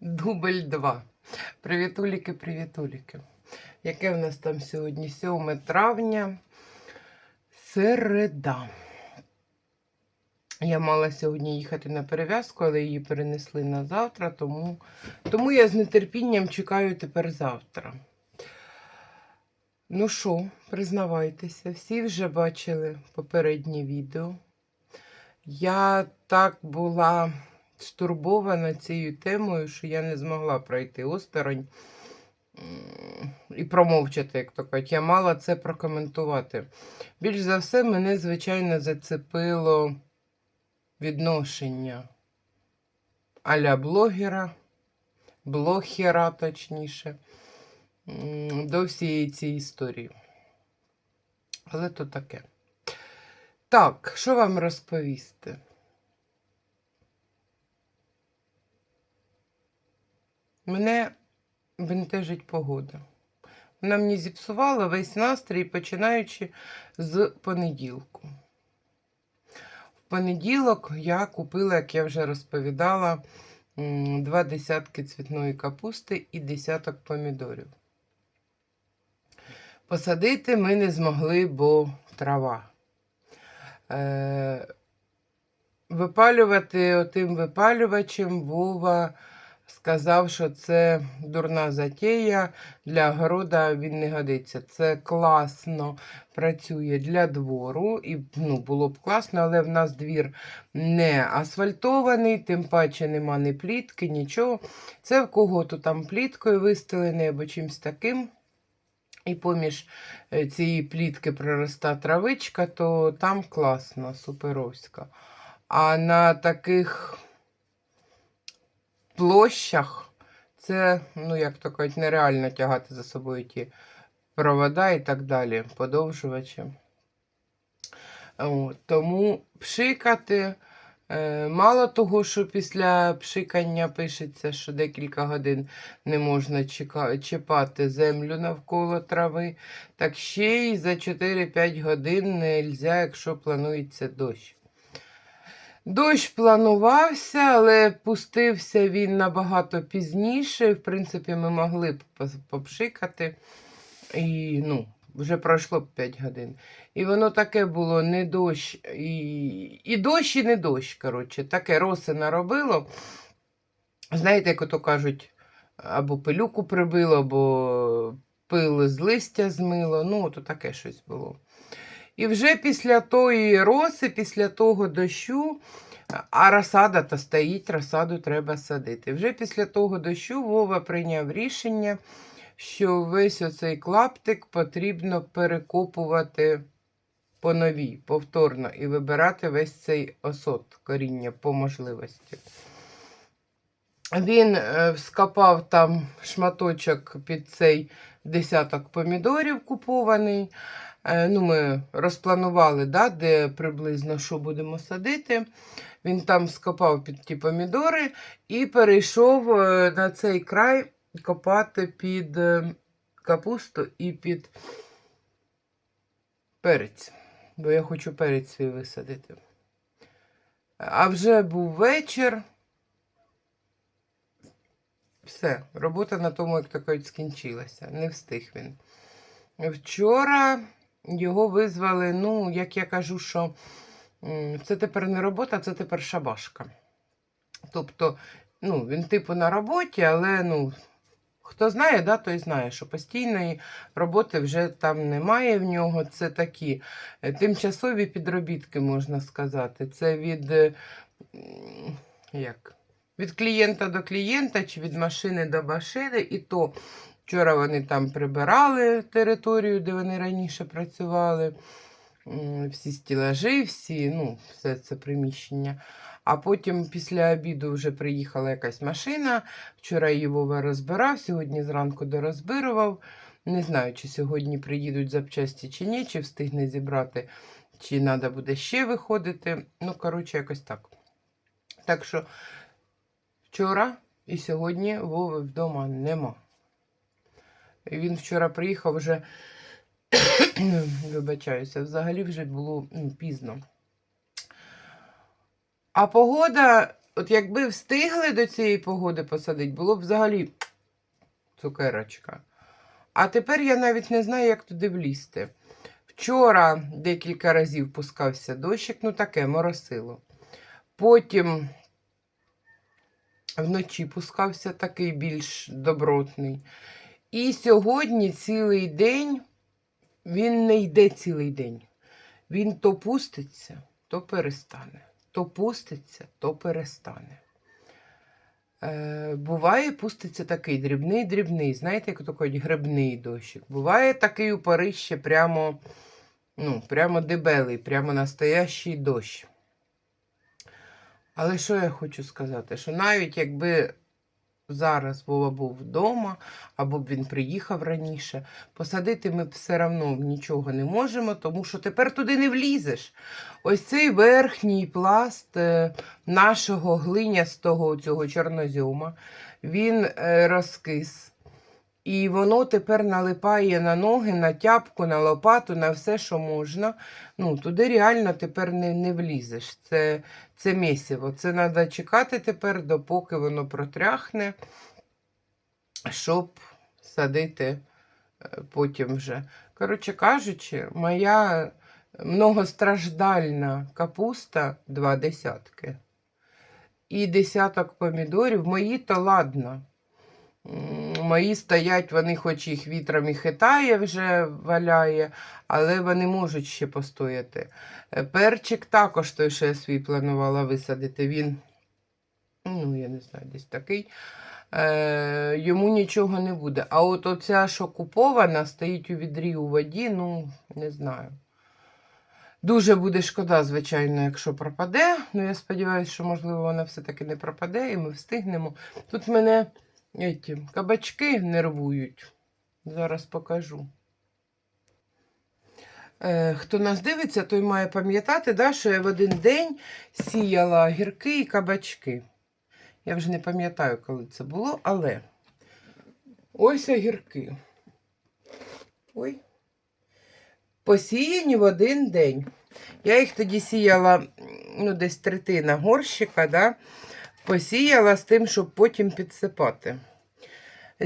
Дубль 2. Привітуліки, привітуліки. Яке в нас там сьогодні? 7 травня. Середа. Я мала сьогодні їхати на перев'язку, але її перенесли на завтра, тому, тому я з нетерпінням чекаю тепер завтра. Ну що, признавайтеся, всі вже бачили попереднє відео. Я так була стурбована цією темою, що я не змогла пройти осторонь і промовчати, як то кажуть. Я мала це прокоментувати. Більш за все, мене, звичайно, зацепило відношення аля блогера, блогера, точніше, до всієї цієї історії. Але то таке. Так, що вам розповісти? Мене бентежить погода. Вона мені зіпсувала весь настрій, починаючи з понеділку. В понеділок я купила, як я вже розповідала, два десятки цвітної капусти і десяток помідорів. Посадити ми не змогли, бо трава. Е, випалювати отим випалювачем Вова сказав, що це дурна затея, для города він не годиться. Це класно працює для двору, і ну, було б класно, але в нас двір не асфальтований, тим паче нема ні плітки, нічого. Це в кого-то там пліткою вистелений або чимось таким. І поміж е, цієї плітки пророста травичка, то там класно, суперовська. А на таких площах це, ну, як то кажуть, нереально тягати за собою ті провода і так далі, подовжувачі. Тому пшикати. е, Мало того, що після пшикання пишеться, що декілька годин не можна чіпати землю навколо трави, так ще й за 4-5 годин не можна, якщо планується дощ. Дощ планувався, але пустився він набагато пізніше. В принципі, ми могли б попшикати. І, ну, вже пройшло 5 годин. І воно таке було не дощ, і, і дощ, і не дощ. Коротше, таке роси наробило. Знаєте, як ото кажуть, або пилюку прибило, або пил з листя змило. Ну, то таке щось було. І вже після тої роси, після того дощу, а розсада то стоїть, розсаду треба садити. Вже після того дощу Вова прийняв рішення, що весь оцей клаптик потрібно перекопувати по новій, повторно, і вибирати весь цей осот коріння по можливості. Він е, вскопав там шматочок під цей десяток помідорів купований. Е, ну, ми розпланували, да, де приблизно що будемо садити. Він там скопав під ті помідори і перейшов е, на цей край копати під е, капусту і під перець. Бо я хочу перець свій висадити. А вже був вечір. Все, робота на тому, як кажуть, скінчилася. Не встиг він. Вчора його визвали, ну, як я кажу, що це тепер не робота, це тепер шабашка. Тобто, ну, він типу на роботі, але ну, хто знає, да, той знає, що постійної роботи вже там немає в нього. Це такі е, тимчасові підробітки, можна сказати. Це від, е, як? від клієнта до клієнта чи від машини до машини, і то Вчора вони там прибирали територію, де вони раніше працювали. Всі стілажі, всі, ну, все це приміщення. А потім після обіду вже приїхала якась машина. Вчора її Вова розбирав, сьогодні зранку дорозбирував. Не знаю, чи сьогодні приїдуть запчасті чи ні, чи встигне зібрати, чи треба буде ще виходити. Ну, коротше, якось так. Так що вчора і сьогодні Вови вдома нема. Він вчора приїхав вже, вибачаюся, взагалі вже було ну, пізно. А погода от якби встигли до цієї погоди посадити, було б взагалі цукерочка. А тепер я навіть не знаю, як туди влізти. Вчора декілька разів пускався дощик, ну таке моросило. Потім вночі пускався такий більш добротний. І сьогодні цілий день він не йде цілий день. Він то пуститься, то перестане. То пуститься, то перестане. Е, буває, пуститься такий дрібний-дрібний, знаєте, як такий грибний дощик. Буває такий у Парижі прямо, ну, прямо дебелий, прямо настоящий дощ. Але що я хочу сказати? Що навіть якби зараз Вова був вдома, або б він приїхав раніше, посадити ми все одно нічого не можемо, тому що тепер туди не влізеш. Ось цей верхній пласт е, нашого глинястого цього чорнозьома, він е, розкис. І воно тепер налипає на ноги, на тяпку, на лопату, на все, що можна. Ну, туди реально тепер не, не влізеш. Це, це місиво. Це треба чекати тепер, допоки воно протряхне, щоб садити е, потім вже. Коротше кажучи, моя многостраждальна капуста два десятки. І десяток помідорів. Мої то ладно. Мої стоять, вони хоч їх вітром і хитає, вже валяє, але вони можуть ще постояти. Е, Перчик також той, що я свій планувала висадити. Він, ну, я не знаю, десь такий. Е, йому нічого не буде. А от оця, що купована, стоїть у відрі у воді, ну, не знаю. Дуже буде шкода, звичайно, якщо пропаде. Ну, я сподіваюся, що, можливо, вона все-таки не пропаде, і ми встигнемо. Тут мене еті, кабачки нервують. Зараз покажу. Е, хто нас дивиться, той має пам'ятати, да, що я в один день сіяла гірки і кабачки. Я вже не пам'ятаю, коли це було, але ось огірки. Ой. Посіяні в один день. Я їх тоді сіяла, ну, десь третина горщика, да? посіяла з тим, щоб потім підсипати.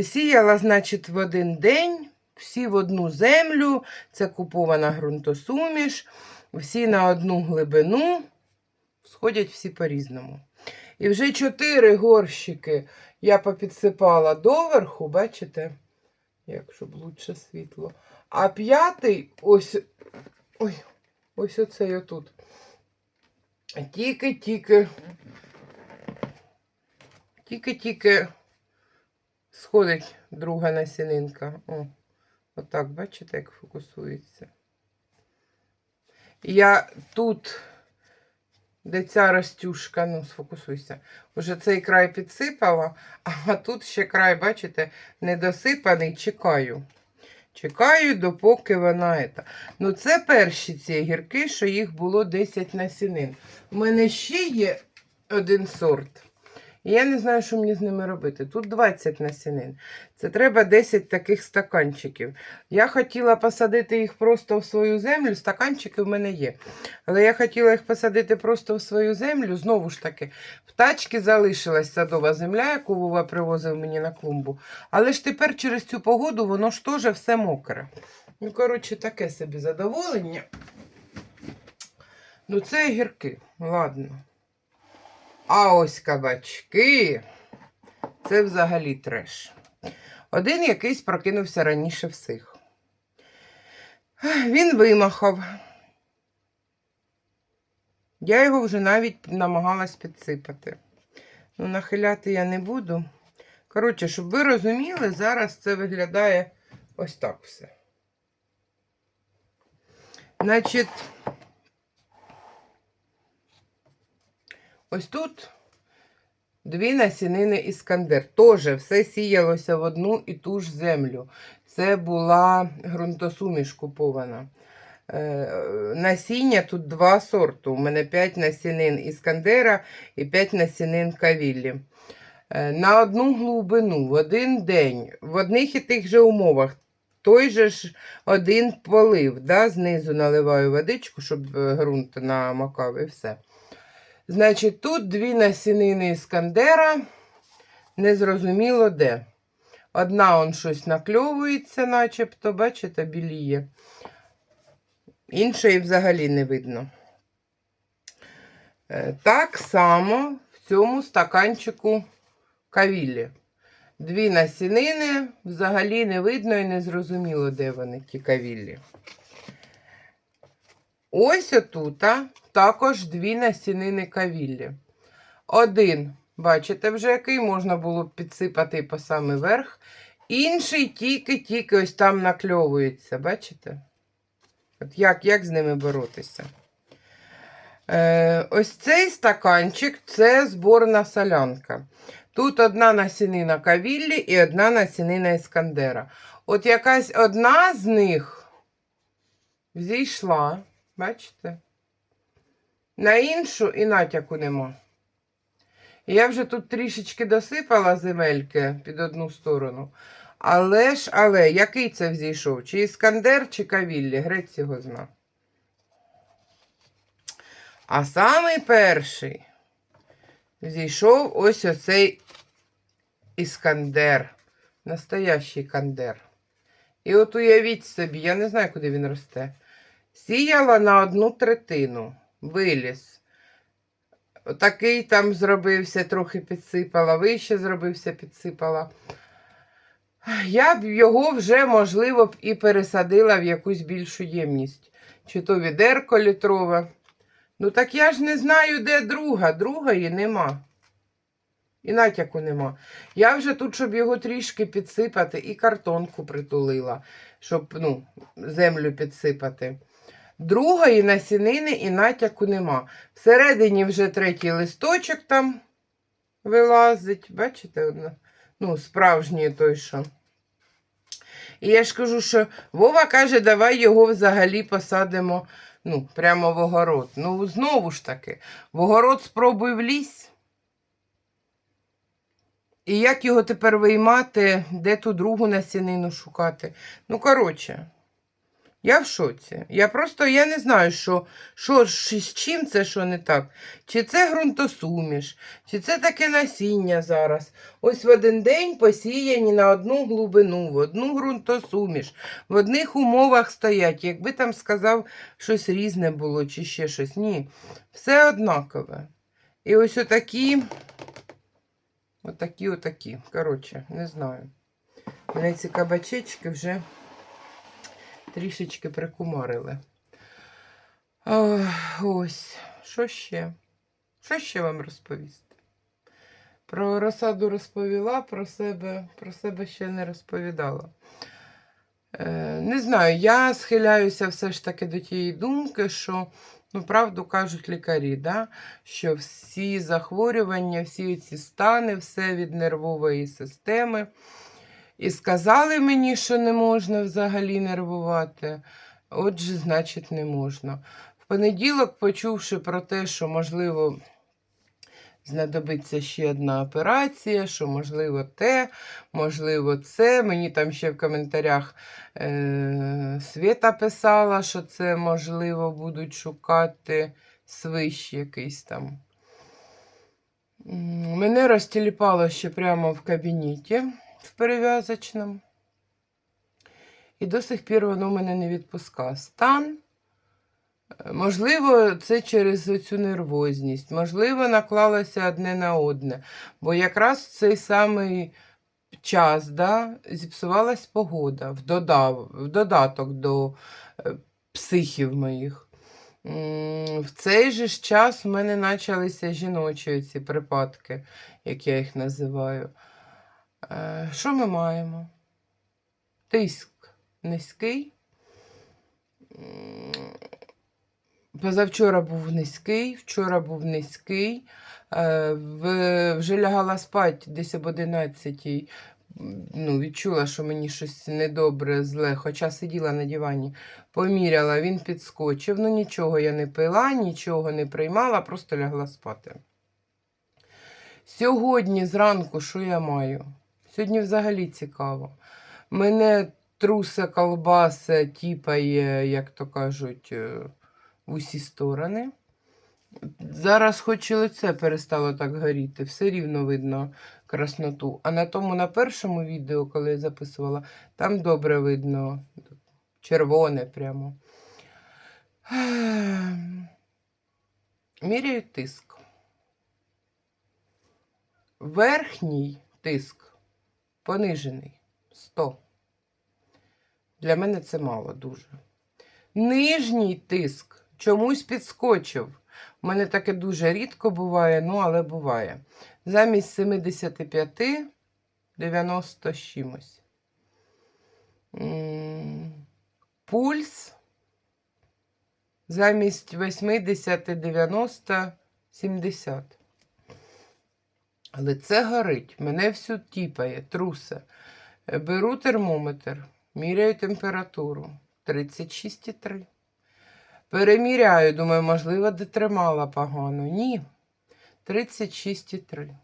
Сіяла, значить, в один день, всі в одну землю, це купована ґрунтосуміш, всі на одну глибину, сходять всі по-різному. І вже чотири горщики я попідсипала доверху, бачите, як щоб лучше світло. А п'ятий ось, ой, ось оцей отут. Тільки-тільки, тільки-тільки сходить друга насінинка. О, отак, бачите, як фокусується. Я тут, де ця ростюшка, ну, сфокусуйся, вже цей край підсипала, а тут ще край, бачите, недосипаний, чекаю. Чекаю, допоки вона. Ета. Ну, це перші ці гірки, що їх було 10 насінин. У мене ще є один сорт. І я не знаю, що мені з ними робити. Тут 20 насінин. Це треба 10 таких стаканчиків. Я хотіла посадити їх просто в свою землю. Стаканчики в мене є. Але я хотіла їх посадити просто в свою землю. Знову ж таки, в тачці залишилась садова земля, яку Вова привозив мені на клумбу. Але ж тепер через цю погоду воно ж теж все мокре. Ну, коротше, таке собі задоволення. Ну, це гірки. Ладно. А ось кабачки. Це взагалі треш. Один якийсь прокинувся раніше всіх. Він вимахав. Я його вже навіть намагалась підсипати. Ну, нахиляти я не буду. Коротше, щоб ви розуміли, зараз це виглядає ось так все. Значить, ось тут дві насінини іскандер. Тоже все сіялося в одну і ту ж землю. Це була ґрунтосуміш купована. Е, насіння тут два сорти. У мене 5 насінин іскандера і 5 насінин кавіллі. Е, На одну глибину, в один день, в одних і тих же умовах. Той же ж один полив, да? знизу наливаю водичку, щоб е, ґрунт намокав і все. Значить, тут дві насінини іскандера, незрозуміло де. Одна он щось накльовується, начебто, бачите, біліє. Іншої взагалі не видно. Е, Так само в цьому стаканчику кавілі. Дві насінини, взагалі не видно і не зрозуміло, де вони, ті кавіллі. Ось отута також дві насінини кавіллі. Один, бачите, вже який можна було підсипати по самий верх. Інший тільки-тільки ось там накльовується, бачите? От як, як з ними боротися? Е, ось цей стаканчик це зборна солянка. Тут одна насінина кавіллі і одна насінина іскандера. От якась одна з них зійшла, бачите? На іншу і натяку нема. Я вже тут трішечки досипала земельки під одну сторону. Але ж, але, який це взійшов? Чи іскандер, чи кавіллі? Грець його зна. А самий перший зійшов ось оцей іскандер. Настоящий кандер. І от уявіть собі, я не знаю, куди він росте. Сіяла на одну третину, виліз. Отакий там зробився, трохи підсипала, вище зробився, підсипала. Я б його вже, можливо, б і пересадила в якусь більшу ємність. Чи то відерко літрове. Ну так я ж не знаю, де друга. Другої нема. І натяку нема. Я вже тут, щоб його трішки підсипати, і картонку притулила, щоб ну, землю підсипати. Другої насінини і натяку нема. Всередині вже третій листочок там вилазить. Бачите? Ну, справжній той, що. І я ж кажу, що Вова каже, давай його взагалі посадимо ну, прямо в огород. Ну, знову ж таки, в огород спробуй влізь. І як його тепер виймати, де ту другу насінину шукати? Ну, коротше, я в шоці. Я просто я не знаю, що, що з чим це, що не так. Чи це ґрунтосуміш, чи це таке насіння зараз. Ось в один день посіяні на одну глибину, в одну ґрунтосуміш, в одних умовах стоять. Якби там сказав щось різне було, чи ще щось. Ні, все однакове. І ось отакі. Отакі, отакі. Коротше, не знаю. Мене ці кабачечки вже трішечки прикумарили. Ось, що ще? Що ще вам розповісти? Про розсаду розповіла, про себе, про себе ще не розповідала. Е, не знаю, я схиляюся все ж таки до тієї думки, що Ну, правду кажуть лікарі, да? що всі захворювання, всі ці стани, все від нервової системи. І сказали мені, що не можна взагалі нервувати. Отже, значить, не можна. В понеділок, почувши про те, що, можливо, знадобиться ще одна операція, що, можливо, те, можливо, це. Мені там ще в коментарях е- Свята писала, що це, можливо, будуть шукати свищ якийсь там. Мене розтіліпало ще прямо в кабінеті в перев'язочному. І до сих пір воно мене не відпускає. Стан. Е, Можливо, це через цю нервозність, можливо, наклалося одне на одне. Бо якраз в цей самий час да, зіпсувалась погода в, додав, в додаток до е, психів моїх. В цей же ж час в мене почалися жіночі ці припадки, як я їх називаю. Е, Що ми маємо? Тиск низький. Позавчора був низький, вчора був низький. Е, Вже лягала спать десь об 11 ну, відчула, що мені щось недобре, зле, хоча сиділа на дивані, поміряла, він підскочив. Ну нічого я не пила, нічого не приймала, просто лягла спати. Сьогодні зранку, що я маю? Сьогодні взагалі цікаво. Мене труса колбаса тіпає, як то кажуть, е, в усі сторони. Зараз хоч і лице перестало так горіти, все рівно видно красноту. А на тому на першому відео, коли я записувала, там добре видно червоне прямо. Міряю тиск. Верхній тиск понижений 100. Для мене це мало дуже. Нижній тиск чомусь підскочив. У мене таке дуже рідко буває, ну але буває. Замість 75 90 з чимось. Пульс замість 80 90 70. Але це горить, мене всю тіпає, трусе. Е, Беру термометр, міряю температуру 36,3. Переміряю, думаю, можливо, дотримала погано. Ні. 36,3.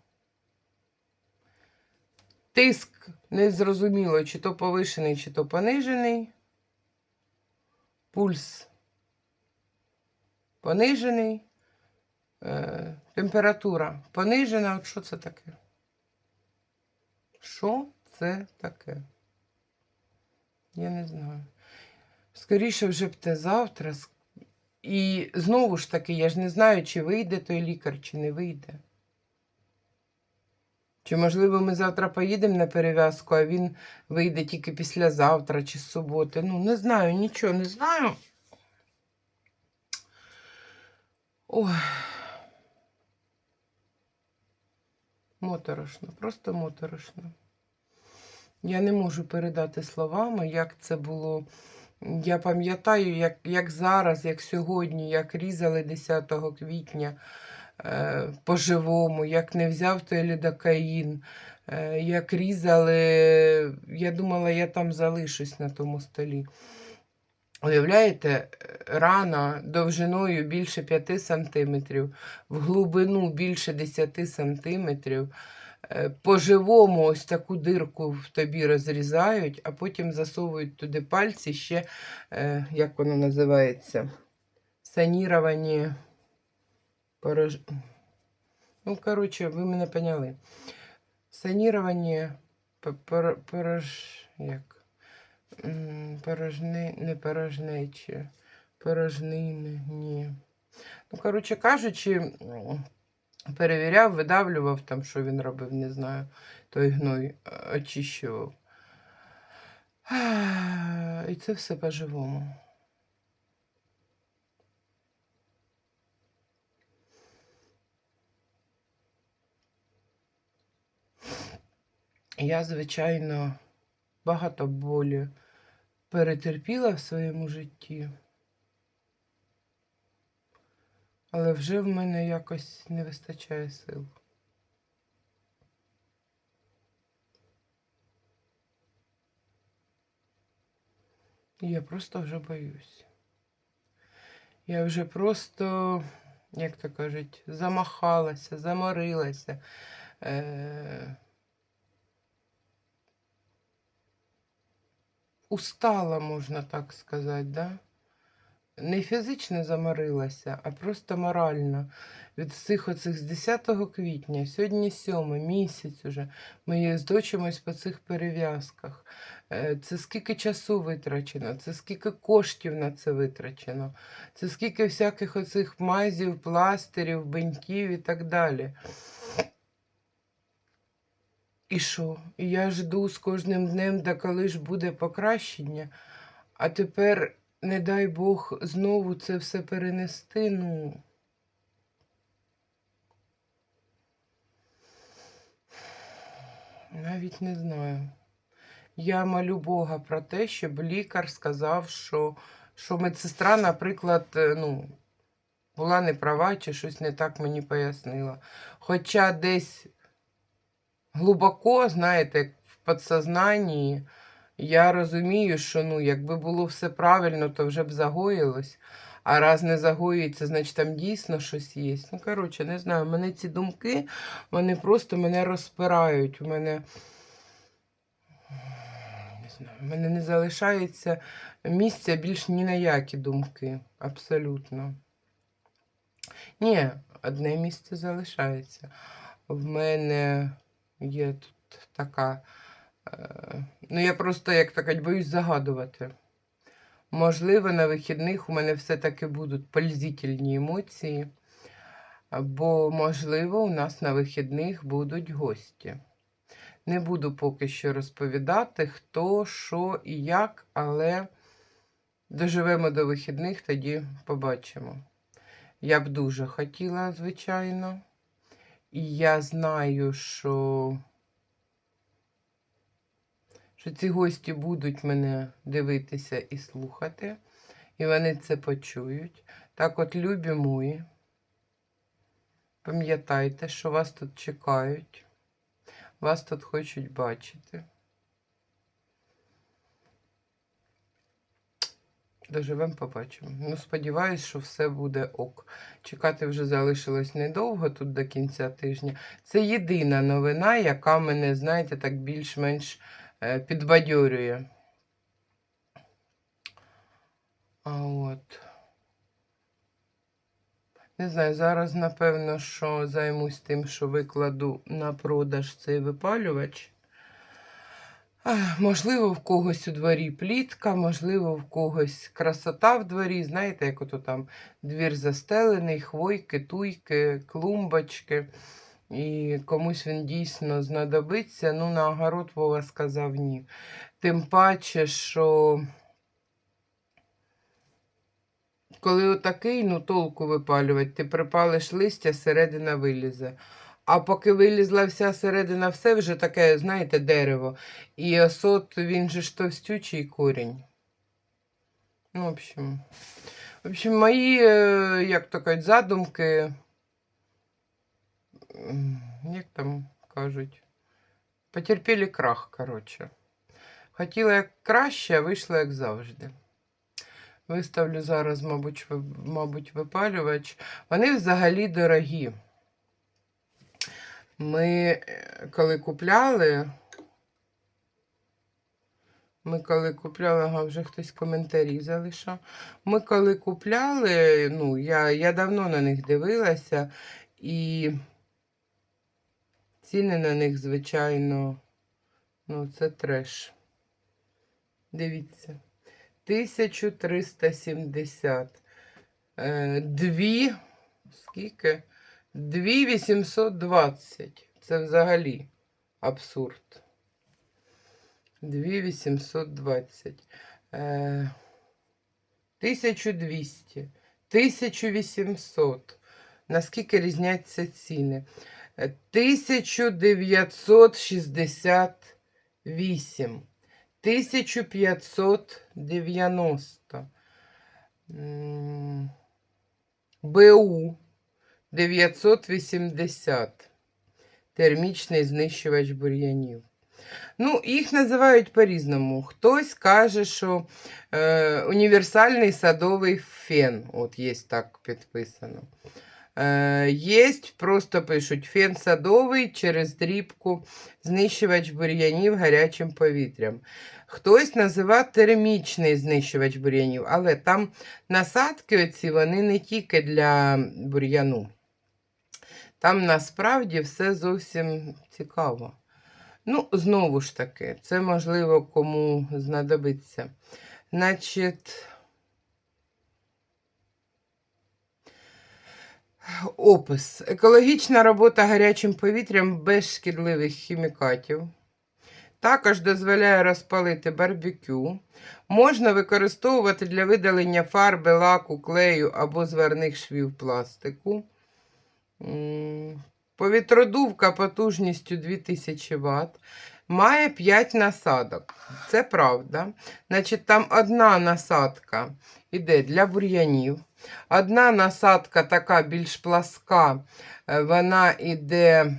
Тиск незрозуміло, чи то повишений, чи то понижений. Пульс понижений. Температура понижена. От що це таке? Що це таке? Я не знаю. Скоріше вже б те завтра. І знову ж таки, я ж не знаю, чи вийде той лікар, чи не вийде. Чи, можливо, ми завтра поїдемо на перев'язку, а він вийде тільки післязавтра чи з суботи. Ну, не знаю, нічого не знаю. Ой. Моторошно, просто моторошно. Я не можу передати словами, як це було. Я пам'ятаю, як, як зараз, як сьогодні, як різали 10 квітня е, по-живому, як не взяв той лідокаїн, е, як різали. Я думала, я там залишусь на тому столі. Уявляєте, рана довжиною більше 5 сантиметрів, в глибину більше 10 сантиметрів. Е, По-живому ось таку дирку в тобі розрізають, а потім засовують туди пальці ще, е, як воно називається, саніровані порож... Ну, коротше, ви мене поняли. Саніровані порож... як? Порожни... не порожнечі, порожнини, ні. Ну, коротше кажучи, перевіряв, видавлював там, що він робив, не знаю. Той гной е, очищував. І це все по-живому. Я, звичайно, багато болі перетерпіла в своєму житті. Але вже в мене якось не вистачає сил. Я просто вже боюсь. Я вже просто, як то кажуть, замахалася, заморилася. Е- устала, можна так сказати, да? Не фізично заморилася, а просто морально. Від всіх оцих з 10 квітня, сьогодні 7 місяць уже, ми їздочимось по цих перев'язках. Е, Це скільки часу витрачено, це скільки коштів на це витрачено, це скільки всяких оцих мазів, пластирів, бинтів і так далі. І що? Я жду з кожним днем, да коли ж буде покращення, а тепер, не дай Бог, знову це все перенести, ну. Навіть не знаю. Я молю Бога про те, щоб лікар сказав, що, що медсестра, наприклад, е, ну, була не права чи щось не так мені пояснила. Хоча десь глибоко, знаєте, в підсознанні, я розумію, що ну, якби було все правильно, то вже б загоїлось. А раз не загоюється, значить там дійсно щось є. Ну, коротше, не знаю, мене ці думки, вони просто мене розпирають. У мене, не знаю, в мене не залишається місця більш ні на які думки. Абсолютно. Ні, одне місце залишається. В мене є тут така. Е, ну, я просто, як так кажуть, боюсь загадувати. Можливо, на вихідних у мене все-таки будуть пользительні емоції, бо, можливо, у нас на вихідних будуть гості. Не буду поки що розповідати, хто, що і як, але доживемо до вихідних, тоді побачимо. Я б дуже хотіла, звичайно. І я знаю, що, що ці гості будуть мене дивитися і слухати, і вони це почують. Так от, любі мої, пам'ятайте, що вас тут чекають, вас тут хочуть бачити. Доживемо, побачимо. Ну, сподіваюсь, що все буде ок. Чекати вже залишилось недовго тут до кінця тижня. Це єдина новина, яка мене, знаєте, так більш-менш е, підбадьорює. А от. Не знаю, зараз, напевно, що займусь тим, що викладу на продаж цей випалювач. Можливо, в когось у дворі плітка, можливо, в когось красота в дворі. Знаєте, як ото там двір застелений, хвойки, туйки, клумбочки. І комусь він дійсно знадобиться. Ну, на огород Вова сказав ні. Тим паче, що коли отакий, ну толку випалювати, ти припалиш листя, середина вилізе. А поки вилізла вся середина, все вже таке, знаєте, дерево. І осот, він же ж товстючий корінь. Ну, в общем, в общем, мої, е, як то кажуть, задумки, як там кажуть, потерпіли крах, коротше. Хотіла як краще, а вийшло як завжди. Виставлю зараз, мабуть, мабуть, випалювач. Вони взагалі дорогі. Ми е, коли купляли, ми коли купляли, ага, вже хтось коментарі залишав. Ми коли купляли, ну, я, я давно на них дивилася, і ціни на них, звичайно, ну, це треш. Дивіться. 1370. Е, Дві, скільки? 2820. Це взагалі абсурд. 2820. Е, 1200. 1800. Наскільки різняться ціни? Е, 1968. 1590. М, БУ 980. Термічний знищувач бур'янів. Ну, їх називають по-різному. Хтось каже, що е, універсальний садовий фен. От є так підписано. Е, просто пишуть фен садовий через дрібку, знищувач бур'янів гарячим повітрям. Хтось називає термічний знищувач бур'янів, але там насадки оці, вони не тільки для бур'яну. Там насправді все зовсім цікаво. Ну, знову ж таки, це можливо кому знадобиться. Значить, опис. Екологічна робота гарячим повітрям без шкідливих хімікатів. Також дозволяє розпалити барбекю. Можна використовувати для видалення фарби, лаку, клею або зварних швів пластику. Повітродувка потужністю 2000 Вт. Має 5 насадок. Це правда. Значить, там одна насадка йде для бур'янів. Одна насадка така більш пласка, е, вона йде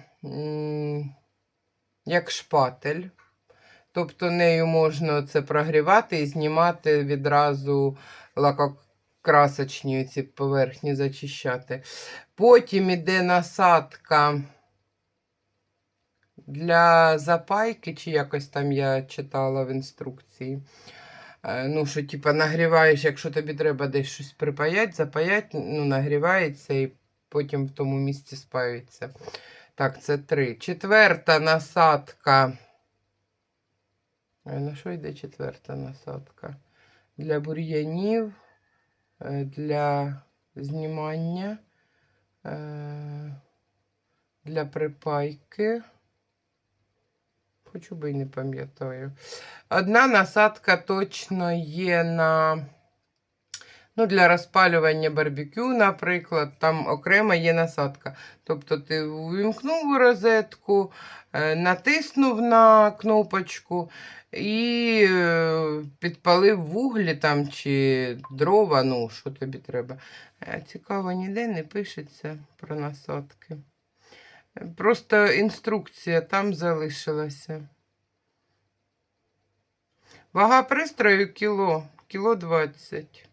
як шпатель. Тобто нею можна це прогрівати і знімати відразу лакокрасочні ці поверхні зачищати. Потім іде насадка для запайки, чи якось там я читала в інструкції. Е, Ну, що, типа, нагріваєш, якщо тобі треба десь щось припаять, запаять, ну, нагрівається і потім в тому місці спаються. Так, це три. Четверта насадка. А на що йде четверта насадка? Для бур'янів, е, для знімання, е, для припайки. Хочу би й не пам'ятаю. Одна насадка точно є на ну, для розпалювання барбекю, наприклад, там окрема є насадка. Тобто ти увімкнув розетку, е, натиснув на кнопочку і е, підпалив вуглі там чи дрова, ну, що тобі треба. Е, Цікаво, ніде не пишеться про насадки. Просто інструкція там залишилася. Вага пристрою кіло, кіло 20.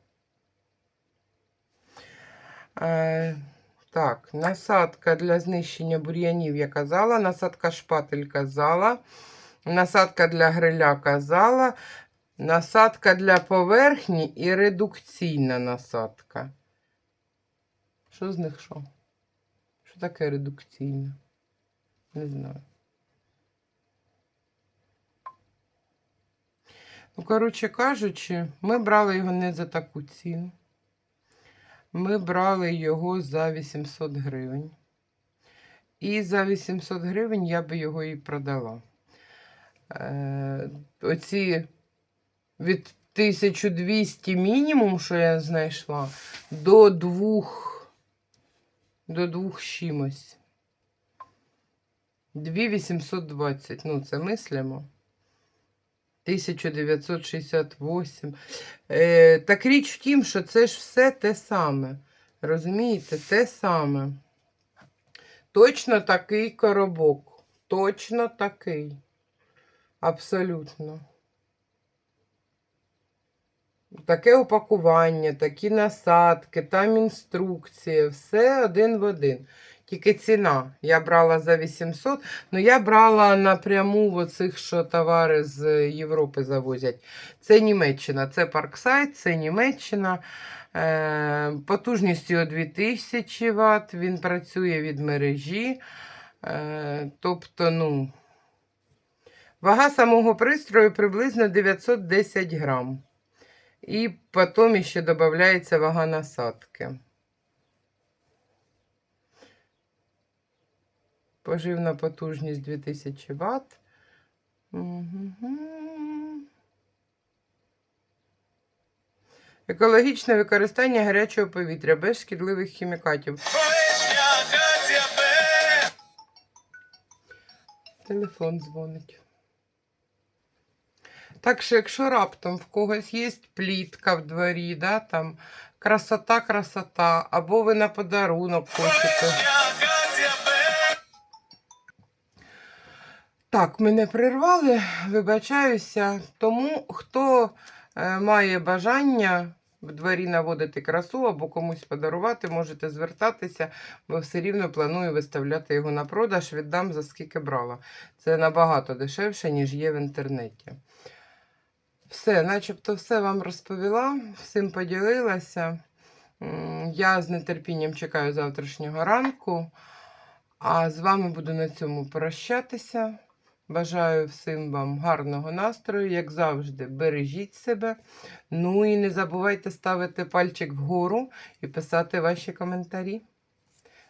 Е, так, насадка для знищення бур'янів я казала, насадка шпатель казала, насадка для гриля казала, насадка для поверхні і редукційна насадка. Що з них що? Що таке редукційна? Не знаю. Ну, коротше кажучи, ми брали його не за таку ціну. Ми брали його за 800 гривень. І за 800 гривень я би його і продала. Е, оці від 1200 мінімум, що я знайшла, до двох, до двох чимось. 2820. Ну, це мислимо. 1968. Е, так річ в тім, що це ж все те саме. Розумієте, те саме. Точно такий коробок. Точно такий. Абсолютно. Таке упакування, такі насадки, там інструкція, все один в один. Тільки ціна. Я брала за 800, ну я брала напряму оцих, що товари з Європи завозять. Це Німеччина, це Парксайд, це Німеччина. Е, потужністю 2000 Вт, він працює від мережі. Е, тобто, ну, вага самого пристрою приблизно 910 грам. І потім ще додається вага насадки. Поживна потужність 2000 Вт. Екологічне використання гарячого повітря без шкідливих хімікатів. Телефон дзвонить. Так що, якщо раптом в когось є плітка в дворі, да, там красота, красота, або ви на подарунок хочете. Так, мене прервали, вибачаюся. Тому хто е, має бажання в дворі наводити красу або комусь подарувати, можете звертатися, бо все рівно планую виставляти його на продаж, віддам за скільки брала. Це набагато дешевше, ніж є в інтернеті. Все, начебто, все вам розповіла, всім поділилася. Я з нетерпінням чекаю завтрашнього ранку. А з вами буду на цьому прощатися. Бажаю всім вам гарного настрою, як завжди, бережіть себе. Ну і не забувайте ставити пальчик вгору і писати ваші коментарі.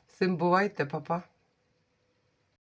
Всім бувайте, па-па.